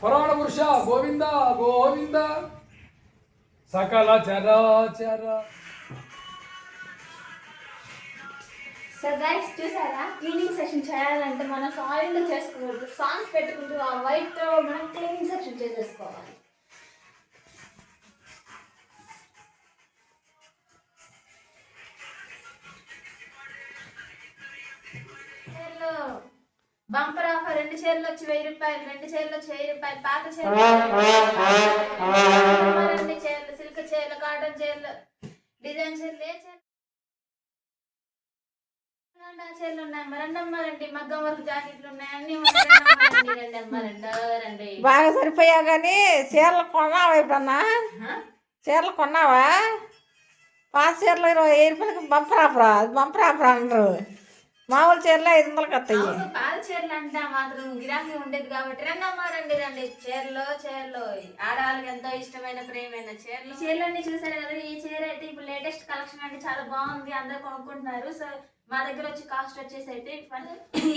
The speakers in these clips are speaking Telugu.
పురాణ పురుష గోవింద గోవింద. సకల చరాచర సో గైస్ చూసారా? క్లీనింగ్ సెషన్ చేయాలంటే మనం సాయిల్ చేసుకోవద్దు సాంగ్స్ పెట్టుకుంటూ ఆ వైట్ మనం క్లీనింగ్ సెషన్ చేసేసుకోవాలి. బంపర్ ఆఫర్ రెండు చీరలు వచ్చి వెయ్యి రూపాయలు రెండు చీరలు వచ్చి వెయ్యి రూపాయలు పాత చీరలు చీరలు సిల్క్ చీరలు కాటన్ చీరలు డిజైన్ చీరలు ఏ చీరలు చీరలు ఉన్నాయి. మరి రెండు అమ్మారండి మగ్గం వరకు జాకెట్లు ఉన్నాయి. అన్ని రెండు అమ్మారండి రెండు బాగా సరిపోయావు కానీ చీరలు కొన్నావా ఎప్పుడన్నా? చీరలు కొన్నావా? పాత చీరలు ఇరవై రూపాయలకి బంపర్ ఆఫరా? బంపర్ ఆఫర్ అంటారు. మామూలు చీరలు ఐదు వందలకి వస్తాయి. పాత చీరలు అంటే మాత్రం గిరాకీ ఉండేది కాబట్టి రెండు అమ్మారండి రండి చీరలు చీరలు. ఆడవాళ్ళకి ఎంతో ఇష్టమైన ప్రేమైన చీరలు. ఈ చీరలన్నీ చూసారు కదా ఈ చీర అయితే ఇప్పుడు లేటెస్ట్ కలెక్షన్ అండి చాలా బాగుంది అందరు కొనుక్కుంటున్నారు. సో మా దగ్గర వచ్చి కాస్ట్ వచ్చేసి అయితే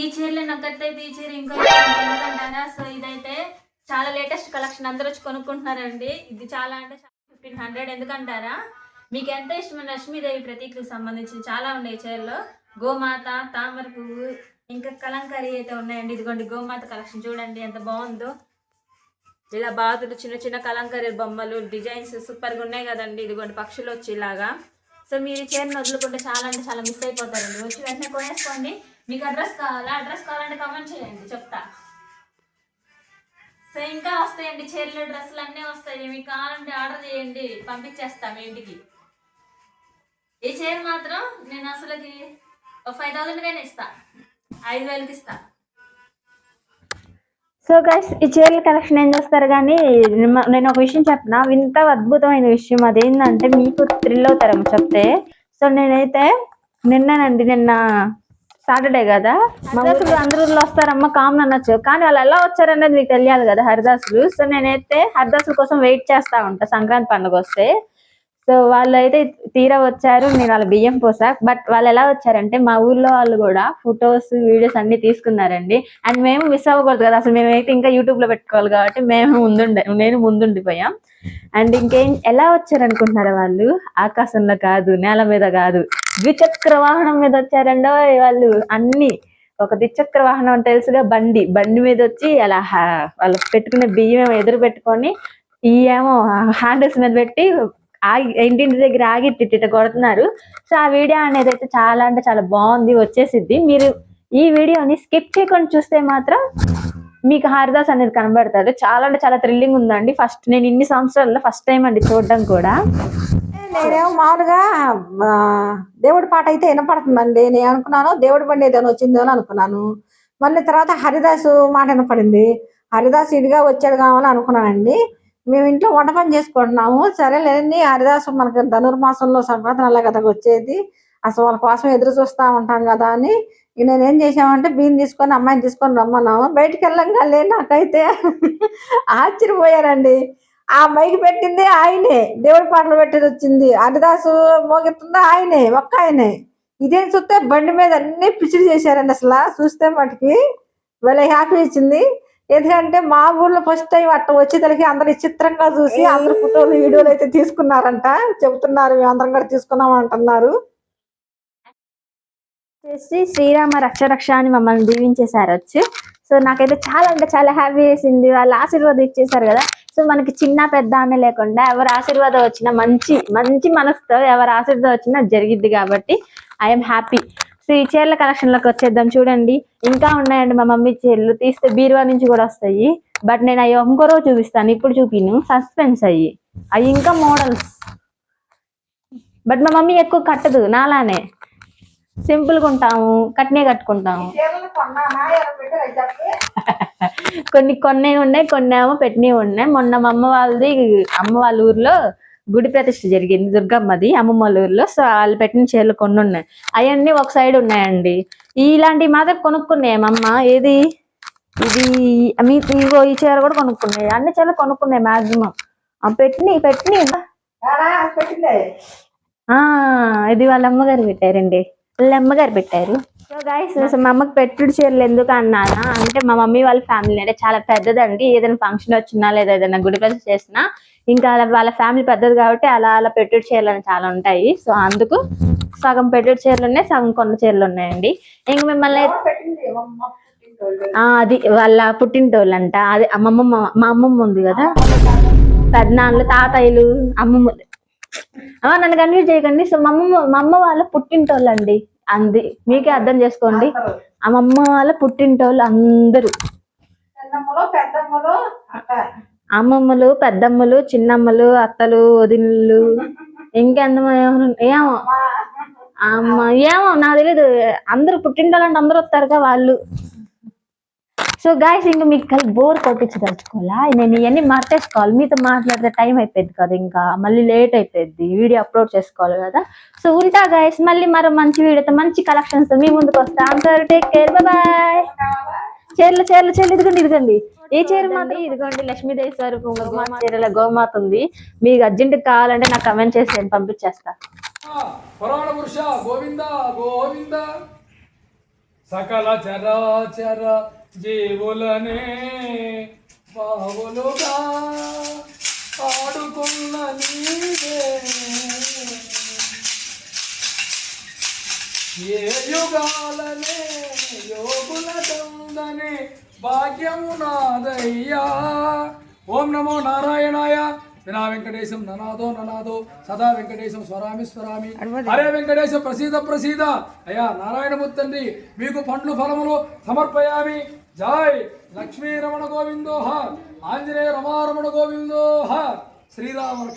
ఈ చీరలు అయితే ఈ చీర ఇంకో ఎందుకంటారా సో ఇదైతే చాలా లేటెస్ట్ కలెక్షన్ అందరూ వచ్చి కొనుక్కుంటున్నారండి. ఇది చాలా అంటే ఫిఫ్టీన్ హండ్రెడ్ ఎందుకంటారా? మీకు ఎంత ఇష్టమైన లక్ష్మీదేవి ప్రతీకలకు సంబంధించి చాలా ఉన్నాయి చీరలు. గోమాత తామర పువ్వు ఇంకా కలంకారీ అయితే ఉన్నాయండి. ఇదిగోండి గోమాత కలెక్షన్ చూడండి ఎంత బాగుందో. ఇలా బాతులు చిన్న చిన్న కలంకారీ బొమ్మలు డిజైన్స్ సూపర్గా ఉన్నాయి కదండి. ఇదిగోండి పక్షులు వచ్చి ఇలాగా సో మీరు చీరను వదులుకుంటే చాలా అంటే చాలా మిస్ అయిపోతారండి. వచ్చి వెంటనే కొనేసుకోండి. మీకు అడ్రస్ కావాలా? అడ్రస్ కావాలంటే కమెంట్ చేయండి చెప్తా. సో ఇంకా వస్తాయండి చీరలు డ్రెస్సులు అన్నీ వస్తాయి. మీకు కావాలంటే ఆర్డర్ చేయండి పంపించేస్తాం ఇంటికి. ఈ చీర మాత్రం నేను అసలుకి ఒక ఫైవ్ థౌసండ్ గానే ఇస్తా. ఐదు వేలకి ఇస్తా. సో గైస్ ఈ చీరల కలెక్షన్ ఏం చేస్తారు కానీ నేను ఒక విషయం చెప్పిన? వింత అద్భుతమైన విషయం అదేంటంటే మీకు థ్రిల్ అవుతారేమో చెప్తే. సో నేనైతే నిన్ననండి నిన్న సాటర్డే కదా. హరిదాసులు అందరూ వస్తారమ్మ కామన్ అనొచ్చు కానీ వాళ్ళు ఎలా వచ్చారనేది మీకు తెలియాలి కదా హరిదాసులు. సో నేనైతే హరిదాసుల కోసం వెయిట్ చేస్తా ఉంటా సంక్రాంతి పండుగ వస్తే. సో వాళ్ళు అయితే తీరా వచ్చారు నేను వాళ్ళ బియ్యం పోసా బట్ వాళ్ళు ఎలా వచ్చారంటే మా ఊర్లో వాళ్ళు కూడా ఫొటోస్ వీడియోస్ అన్ని తీసుకున్నారండి. అండ్ మేము మిస్ అవ్వకూడదు కదా అసలు మేమైతే ఇంకా యూట్యూబ్లో పెట్టుకోవాలి కాబట్టి మేము ముందుండే నేను ముందుండిపోయాం. అండ్ ఇంకేం ఎలా వచ్చారనుకుంటున్నారా వాళ్ళు? ఆకాశంలో కాదు నేల మీద కాదు. ద్విచక్ర వాహనం మీద వచ్చారండో వాళ్ళు. అన్ని ఒక ద్విచక్ర వాహనం అంటే తెలుసుగా బండి. బండి మీద వచ్చి అలా వాళ్ళు పెట్టుకునే బియ్యం ఎదురు పెట్టుకొని ఈ ఏమో హ్యాండిల్స్ మీద పెట్టి ఆగి ఇంటింటి దగ్గర ఆగి ఇట్ట కొడుతున్నారు. సో ఆ వీడియో అనేది అయితే చాలా అంటే చాలా బాగుంది వచ్చేసిద్ది. మీరు ఈ వీడియోని స్కిప్ చేయకుండా చూస్తే మాత్రం మీకు హరిదాస్ అనేది కనబడతాడు. చాలా అంటే చాలా థ్రిల్లింగ్ ఉందండి. ఫస్ట్ నేను ఇన్ని సంవత్సరాల్లో ఫస్ట్ టైం అండి చూడడం కూడా. నేనేమో మామూలుగా దేవుడి పాట అయితే వినపడుతుందండి. నేను అనుకున్నాను దేవుడి బండి ఏదైనా వచ్చిందో అని అనుకున్నాను. మళ్ళీ తర్వాత హరిదాసు మాట వినపడింది. హరిదాస్ ఇదిగా వచ్చాడు కావాలని అనుకున్నానండి. మేము ఇంట్లో వంట పని చేసుకుంటున్నాము. సరేలేని హరిదాసు మనకి ధనుర్మాసంలో సంక్రాంతి నెల కదా వచ్చేది. అసలు వాళ్ళ కోసం ఎదురు చూస్తూ ఉంటాం కదా అని. నేను ఏం చేసామంటే బియ్యం తీసుకొని అమ్మాయిని తీసుకొని రమ్మన్నాము. బయటికి వెళ్ళంగానే నాకైతే. ఆశ్చర్యపోయారండి. ఆ మైకి పెట్టింది ఆయనే. దేవుడి పాటలు పెట్టేది వచ్చింది. హరిదాసు మోగిస్తుందా ఆయనే ఒక్క ఆయనే. ఇదేం చూస్తే బండి మీద అన్ని పిచ్చిడి చేశారండి అసలు. చూస్తే మటుకి భలే హ్యాపీ ఇచ్చింది ఎందుకంటే మా ఊర్లో ఫస్ట్ టైం అట్ట వచ్చేసరికి అందరు విచిత్రంగా చూసి అందరు ఫోటోలు వీడియోలు అయితే తీసుకున్నారంట. చెబుతున్నారు మేము అందరం కూడా తీసుకున్నాం అంటున్నారు. చేసి శ్రీరామ రక్ష రక్ష అని మమ్మల్ని దీవించేశారు వచ్చి సో నాకైతే చాలా అంటే చాలా హ్యాపీ వేసింది వాళ్ళ ఆశీర్వాదం ఇచ్చేసారు కదా. సో మనకి చిన్న పెద్ద అనే లేకుండా ఎవరి ఆశీర్వాదం వచ్చినా మంచి మంచి మనసుతో ఎవరి ఆశీర్వాదం వచ్చినా జరిగిద్ది కాబట్టి ఐఎమ్ హ్యాపీ శ్రీ ఈ చీరల కలెక్షన్లోకి వచ్చేద్దాం. చూడండి ఇంకా ఉన్నాయండి మా మమ్మీ చీరలు. తీస్తే బీరువా నుంచి కూడా వస్తాయి. బట్ నేను అవి ఇంకో రోజు చూపిస్తాను. ఇప్పుడు చూపిను. సస్పెన్స్ అయ్యి అవి ఇంకా మోడల్స్ బట్ మా మమ్మీ ఎక్కువ కట్టదు. నాలానే. సింపుల్గా ఉంటాము. కట్నే కట్టుకుంటాము. కొన్ని కొన్ని ఉన్నాయి కొన్ని ఏమో పెట్టినవి ఉన్నాయి. మొన్న మా అమ్మ వాళ్ళది అమ్మ వాళ్ళ ఊర్లో గుడి ప్రతిష్ఠ జరిగింది దుర్గమ్మది. అమ్మమ్మ వాళ్ళ ఊర్లో సో వాళ్ళు పెట్టిన చీరలు కొన్ని ఉన్నాయి అవన్నీ ఒక సైడ్ ఉన్నాయండి. ఇలాంటివి మాత్రం కొనుక్కున్నాయి మా అమ్మ. ఏది? ఇది మీ ఇగో ఈ చీర కూడా కొనుక్కున్నాయి. అన్ని చీరలు కొనుక్కున్నాయి మాక్సిమం పెట్టినవి ఆ ఇది వాళ్ళ అమ్మగారు పెట్టారండి. వాళ్ళ అమ్మగారు పెట్టారు. సో గైస్ మా అమ్మకి పెట్టుడు చీరలు ఎందుకు అన్నానా? అంటే మా మమ్మీ వాళ్ళ ఫ్యామిలీ అంటే చాలా పెద్దదండి. ఏదైనా ఫంక్షన్ వచ్చినా లేదా ఏదైనా గుడి ప్రతి చేసినా ఇంకా వాళ్ళ ఫ్యామిలీ పెద్దది కాబట్టి అలా అలా పెట్టుడు చీరలు అని చాలా ఉంటాయి. సో అందుకు సగం పెట్టుడు చీరలు ఉన్నాయి సగం కొన్న చీరలు ఉన్నాయండి. ఇంక మిమ్మల్ని అది వాళ్ళ పుట్టినటోళ్ళంట అది అమ్మమ్మ మా అమ్మమ్మ ఉంది కదా. పెద్దనాన్నలు తాతయ్యలు అమ్మమ్మ. అమ్మ నన్ను కన్ఫ్యూజ్ చేయకండి. సో మా అమ్మమ్మ మా అమ్మ వాళ్ళ పుట్టింటోళ్ళండి. అంది. మీకే అర్థం చేసుకోండి. ఆ మా అమ్మ వాళ్ళ పుట్టింటోళ్ళు అందరూ అమ్మమ్మలు పెద్దమ్మలు చిన్నమ్మలు అత్తలు వదినలు ఇంకెంత ఏమో. అమ్మ. ఏమో నాకు తెలియదు అందరూ పుట్టింటోళ్ళంటే అందరూ వస్తారుగా వాళ్ళు. సో గాయస్ ఇంకా మీకు కలిసి బోర్ కొట్టించదలుచుకోవాలా? నేను ఇవన్నీ మార్చేసుకోవాలి. మీతో మాట్లాడితే టైం అయిపోయింది కదా ఇంకా. మళ్ళీ లేట్ అయిపోయింది. వీడియో అప్లోడ్ చేసుకోవాలి కదా. సో ఉంటా గాయస్ మళ్ళీ మరో మంచి వీడియోతో మంచి కలెక్షన్స్ మీ ముందుకు వస్తా. అంటారు టేక్ కేర్ బాయ్ చీరలు చీరలు చీరలు. ఇదిగోండి ఇదిగోండి. ఏ చీర మాత ఇదిగోండి లక్ష్మీదేవి స్వరూపం గోమాత చీరల గోమాత ఉంది. మీకు అర్జెంట్ కావాలంటే నాకు కమెంట్ చేసి నేను పంపించేస్తా. పురాణ పురుష గోవింద గోవింద. సకల చరాచర జీవులనే బావులుగా పాడుకున్న నీవే. ఏ యుగాలనే యోగుల చందనే భాగ్యము నాదయ్యా. ఓం నమో నారాయణాయ. వినా వెంకటేశం ననాదో ననాదో సదా వెంకటేశం స్వరామి స్వరామి. హరే వెంకటేశం ప్రసీద ప్రసీద. అయ్యా నారాయణమూర్తి తండ్రి మీకు పండ్లు ఫలములు సమర్పయామి. జాయ్ లక్ష్మీ రమణ గోవిందో ఆంజనేయ రమారమణ గోవిందో శ్రీరామ